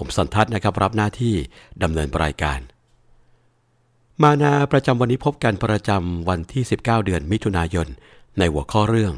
ผมสันทัศน์นะครับรับหน้าที่ดำเนินรายการ มานาประจำวันนี้พบกันประจำวันที่ 19 เดือนมิถุนายน ในหัวข้อเรื่อง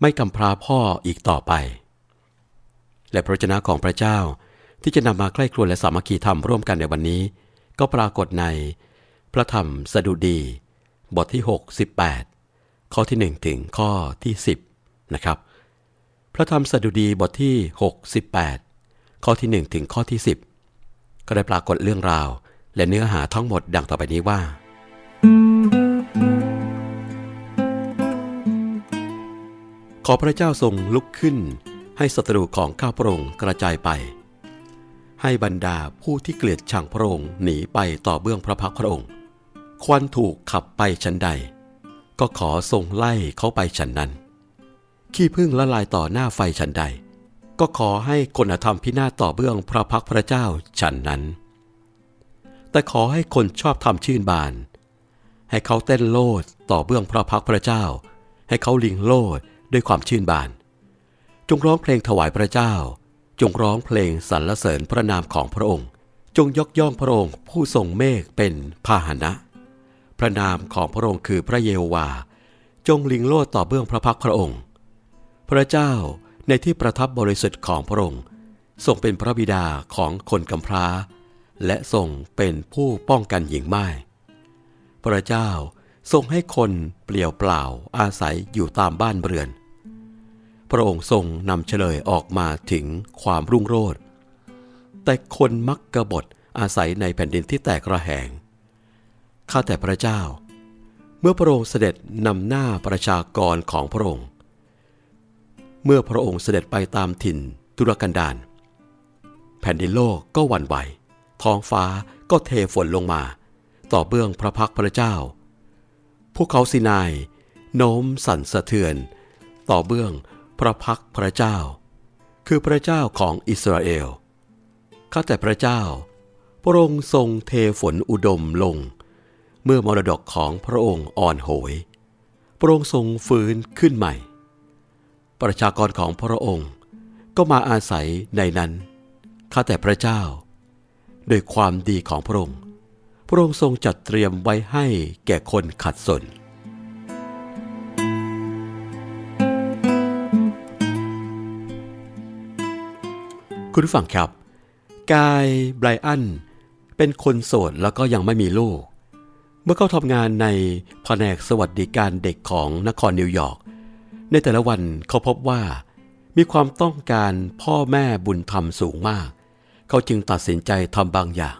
ไม่กำพร้าพ่ออีกต่อไป และพระวจนะของพระเจ้าที่จะนำมาใกล้ครวญและสามัคคีธรรมร่วมกันในวันนี้ ก็ปรากฏใน พระธรรมสดุดี บทที่ 6 18 ข้อที่ 1 ถึงข้อที่ 10 นะครับ พระธรรมสดุดีบทที่ 6 18 ข้อที่ 1 ถึงข้อที่ 10 ก็ได้ปรากฏเรื่องราว และเนื้อหาทั้งหมดดังต่อไปนี้ว่า ขอพระเจ้าทรงลุกขึ้น ให้ศัตรูของข้าพระองค์กระจายไป ให้บรรดาผู้ที่เกลียดชังพระองค์หนีไปต่อเบื้องพระพักตร์พระองค์ ควันถูกขับไปฉันใด ก็ขอทรงไล่เขาไปฉันนั้น ขี้พึ่งละลายต่อหน้าไฟฉันใด ก็ขอให้คนธรรมพินาศต่อเบื้องพระพักพระเจ้าฉันนั้น แต่ขอให้คนชอบทำชื่นบาน ให้เขาเต้นโลดต่อเบื้องพระพักพระเจ้า ให้เขาลิงโลดด้วยความชื่นบาน จงร้องเพลงถวายพระเจ้า จงร้องเพลงสรรเสริญพระนามของพระองค์ จงยกย่องพระองค์ผู้ทรงเมฆเป็นพาหนะ พระนามของพระองค์คือพระเยโฮวา จงลิงโลดต่อเบื้องพระพักพระองค์ พระเจ้า ในที่ประทับบริสุทธิ์ของพระองค์ทรงเป็นพระบิดาของคนกำพร้า และทรงเป็นผู้ป้องกันหญิงไม้พระเจ้าทรงให้คนเปลี่ยวเปล่าอาศัยอยู่ตามบ้านเรือน พระองค์ทรงนำเฉลยออกมาถึงความรุ่งโรจน์แต่คนมักกบฏอาศัยในแผ่นดินที่แตกระแหง ข้าแต่พระเจ้า เมื่อพระองค์เสด็จนำหน้าประชากรของพระองค์ เมื่อพระองค์เสด็จไปตามถิ่นทุรกันดารแผ่นดินโลกก็หวั่นไหว ท้องฟ้าก็เทฝนลงมา ต่อเบื้องพระพักพระเจ้า พวกเขาสินาย โน้มสั่นสะเทือน ต่อเบื้องพระพักพระเจ้า คือพระเจ้าของอิสราเอล ข้าแต่พระเจ้า พระองค์ทรงเทฝนอุดมลง เมื่อมรดกของพระองค์อ่อนโหย พระองค์ทรงฟื้นขึ้นใหม่ ประชากรของพระองค์ ก็มาอาศัยในนั้น ข้าแต่พระเจ้า โดยความดีของพระองค์ พระองค์ทรงจัดเตรียมไว้ให้แก่คนขัดสน คุณฟังครับ กายไบรอัน เป็นคนโสดแล้วก็ยังไม่มีลูก เมื่อเขาทำงานในแผนกสวัสดิการเด็กของนครนิวยอร์ก ในแต่ละวันเขาพบว่า มีความต้องการพ่อแม่บุญธรรมสูงมาก เขาจึงตัดสินใจทำบางอย่าง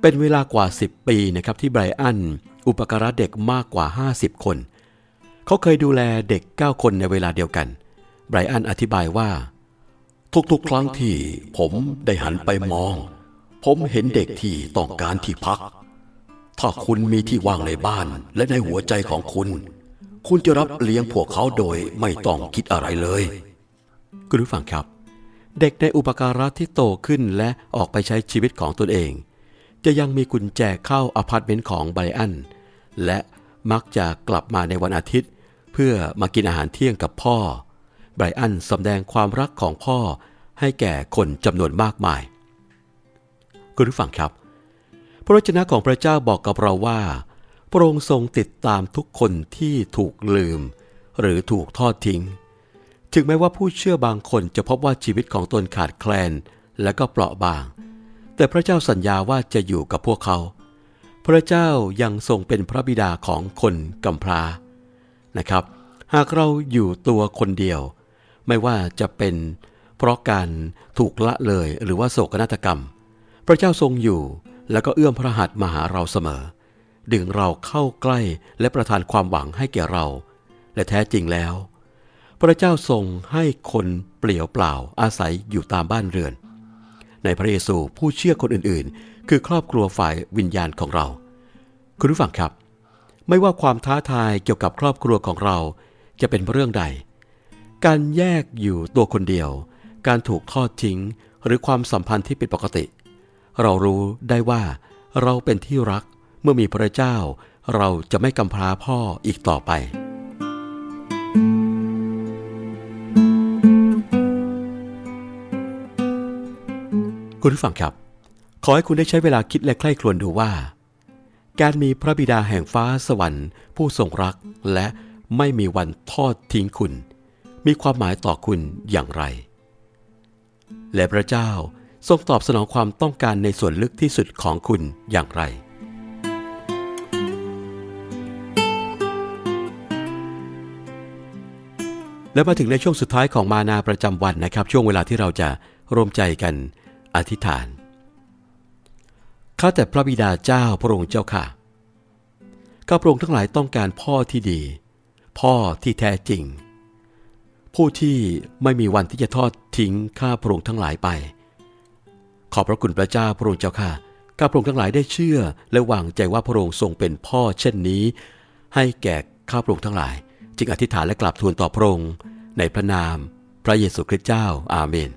เป็นเวลากว่า 10 ปีนะครับที่ไบรอันอุปการะเด็กมากกว่า 50 คน เขาเคยดูแลเด็ก 9 คนในเวลาเดียวกัน ไบรอันอธิบายว่า ทุกๆ ครั้งที่ผมได้หันไปมอง ผมเห็นเด็กที่ต้องการที่พัก ถ้าคุณมีที่ว่างในบ้านและในหัวใจของคุณ คุณจะรับเลี้ยงพวกเขาโดยไม่ต้องคิดอะไรเลยคุณผู้ฟังครับ เด็กในอุปการะที่โตขึ้นและออกไปใช้ชีวิตของตนเอง จะยังมีกุญแจเข้าอพาร์ตเมนต์ของไบรอัน และมักจะกลับมาในวันอาทิตย์ เพื่อมากินอาหารเที่ยงกับพ่อ ไบรอันสำแดงความรักของพ่อให้แก่คนจำนวนมากมายคุณผู้ฟังครับ พระวจนะของพระเจ้าบอกกับเราว่า พระองค์ทรงติดตามทุกคนที่ถูกลืม หรือถูกทอดทิ้ง ถึงแม้ว่าผู้เชื่อบางคนจะพบว่าชีวิตของตนขาดแคลนและก็เปราะบาง แต่พระเจ้าสัญญาว่าจะอยู่กับพวกเขา พระเจ้ายังทรงเป็นพระบิดาของคนกำพร้านะครับ หากเราอยู่ตัวคนเดียว ไม่ว่าจะเป็นเพราะการถูกละเลยหรือว่าโศกนาฏกรรม พระเจ้าทรงอยู่แล้วก็เอื้อมพระหัตถ์มาหาเราเสมอ ดึงเราเข้าใกล้และประทานความหวังให้แก่เรา และแท้จริงแล้ว พระเจ้าทรงให้คนเปลี่ยวเปล่าอาศัยอยู่ตามบ้านเรือน ในพระเยซูผู้เชื่อคนอื่นๆ คือครอบครัวฝ่ายวิญญาณของเรา คุณผู้ฟังครับ ไม่ว่าความท้าทายเกี่ยวกับครอบครัวของเราจะเป็นเรื่องใด การแยกอยู่ตัวคนเดียว การถูกทอดทิ้งหรือความสัมพันธ์ที่ผิดปกติ เรารู้ได้ว่าเราเป็นที่รัก เมื่อมีพระเจ้า เราจะไม่กำพร้าพ่ออีกต่อไป คุณผู้ฟังครับ ขอให้คุณได้ใช้เวลาคิดและใคร่ครวญดูว่า การมีพระบิดาแห่งฟ้าสวรรค์ ผู้ทรงรักและไม่มีวันทอดทิ้งคุณ มีความหมายต่อคุณอย่างไร และพระเจ้าทรงตอบสนองความต้องการในส่วนลึกที่สุดของคุณอย่างไร และมาถึงในช่วงสุดท้ายของมานาประจำวันนะครับ ช่วงเวลาที่เราจะร่วมใจกันอธิษฐานข้าแต่พระบิดาเจ้าพระองค์เจ้าค่ะข้าพระองค์ทั้งหลายต้องการพ่อที่ดี พ่อที่แท้จริง ผู้ที่ไม่มีวันที่จะทอดทิ้งข้าพระองค์ทั้งหลายไป ขอบพระคุณพระเจ้าพระองค์เจ้าค่ะข้าพระองค์ทั้งหลายได้เชื่อ และวางใจว่าพระองค์ทรงเป็นพ่อเช่นนี้ ให้แก่ข้าพระองค์ทั้งหลาย จึงอธิษฐานและกราบทูลต่อพระองค์ในพระนาม พระเยซูคริสต์เจ้าอาเมน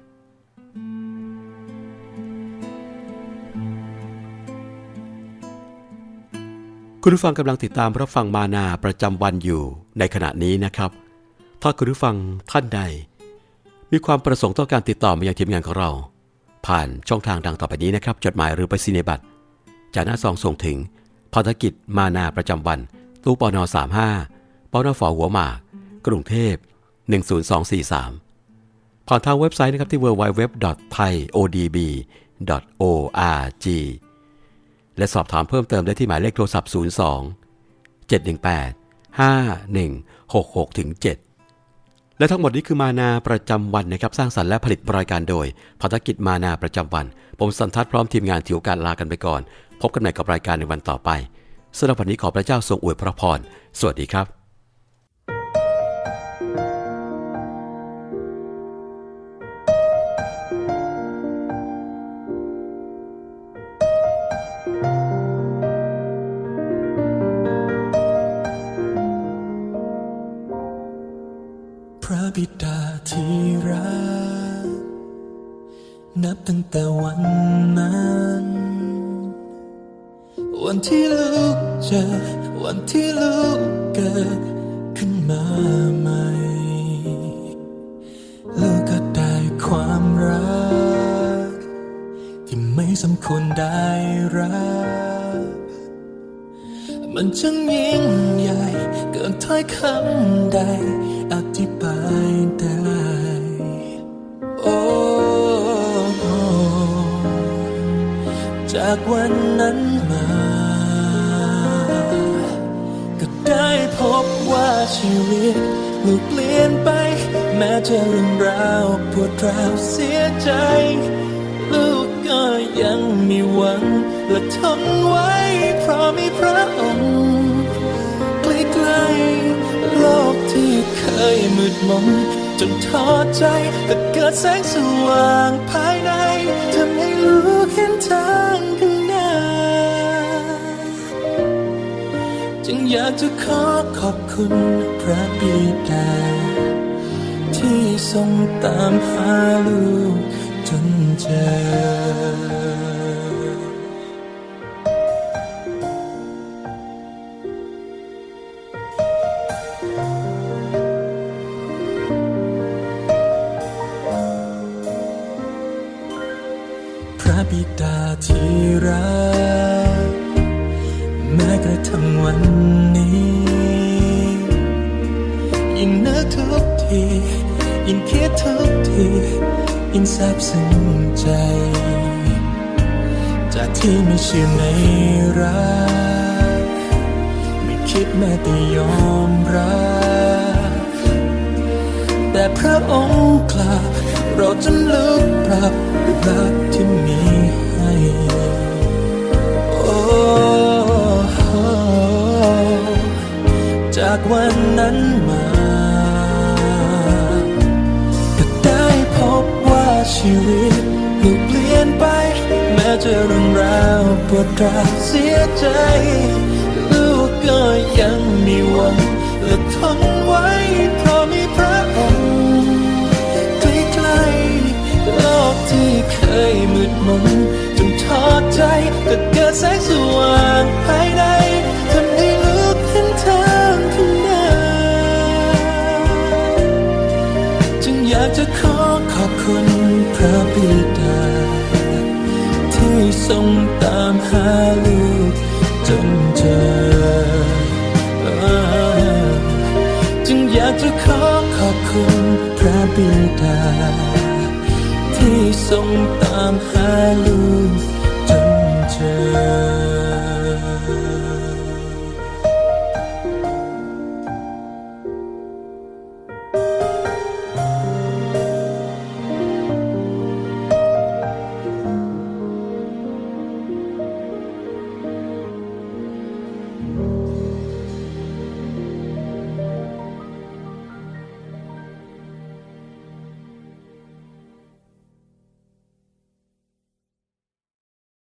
คุณผู้ฟังกำลังติดตามรับฟังมานาประจำวันอยู่ในขณะนี้นะครับ ถ้าคุณผู้ฟังท่านใด มีความประสงค์ต้องการติดต่อมายังทีมงานของเรา ผ่านช่องทางดังต่อไปนี้นะครับ จดหมายหรือไปซีเนบัตรจากหน้าซองส่งถึงภารกิจมานาประจำวันตู้ปอนอ35 ปอนอฝอหัวหมาก กรุงเทพ 10243 ผ่านทางเว็บไซต์นะครับที่ www.thaiodb.org และสอบถามเพิ่มเติมได้ที่หมายเลขโทรศัพท์ 02 718 5166ถึง7และทั้งหมดนี้คือมานาประจำวันนะครับ สร้างสรรค์และผลิตรายการโดยภารกิจมานาประจำวัน ผมสันทัดพร้อมทีมงานถือโอกาสลากันไปก่อน พบกันใหม่กับรายการในวันต่อไปสำหรับวันนี้ขอพระเจ้าทรงอวยพระพร สวัสดีครับ นั้น วันที่ลูกเจอ วันที่ลูกเกิดขึ้นมาใหม่ลูกก็ได้ความรัก ที่ไม่สมควรได้รับ มันช่างยิ่งใหญ่ เกินถ้อยคำใด จากวันนั้นมา ก็ได้พบว่าชีวิตลูกเปลี่ยนไป แม้จะเรื่องราวปวดร้าวเสียใจ ลูกก็ยังมีหวังและทนไว้ เพราะมีพระองค์ใกล้ๆโลกที่เคยมืดมนจนท้อใจก็เกิดแสงสว่างภายในทำ จึงอยากจะขอขอบคุณพระบิดา ที่ทรงตามหาลูกจนเจอพระบิดา ยิ่งคิดทุกทียิ่งซาบซึ้งใจ จากที่ไม่เชื่อในรัก ไม่คิดแม้แต่ยอมรับแต่พระองค์กลับเราจนลึกปรับรักที่มีให้โอ้จากวันนั้นมา ชีวิตลูกเปลี่ยนไป แม้จะเรื่องราวปวดร้าวเสียใจลูกก็ยังมีหวังและทนไว้เพราะมีพระองค์ใกล้ๆโลกที่เคยมืดมนจนทอดใจก็เกิดแสงสว่างภายใน ลูกจนเจอ จึงอยากจะขอขอบคุณพระบิดา ที่ทรงตามหาลูก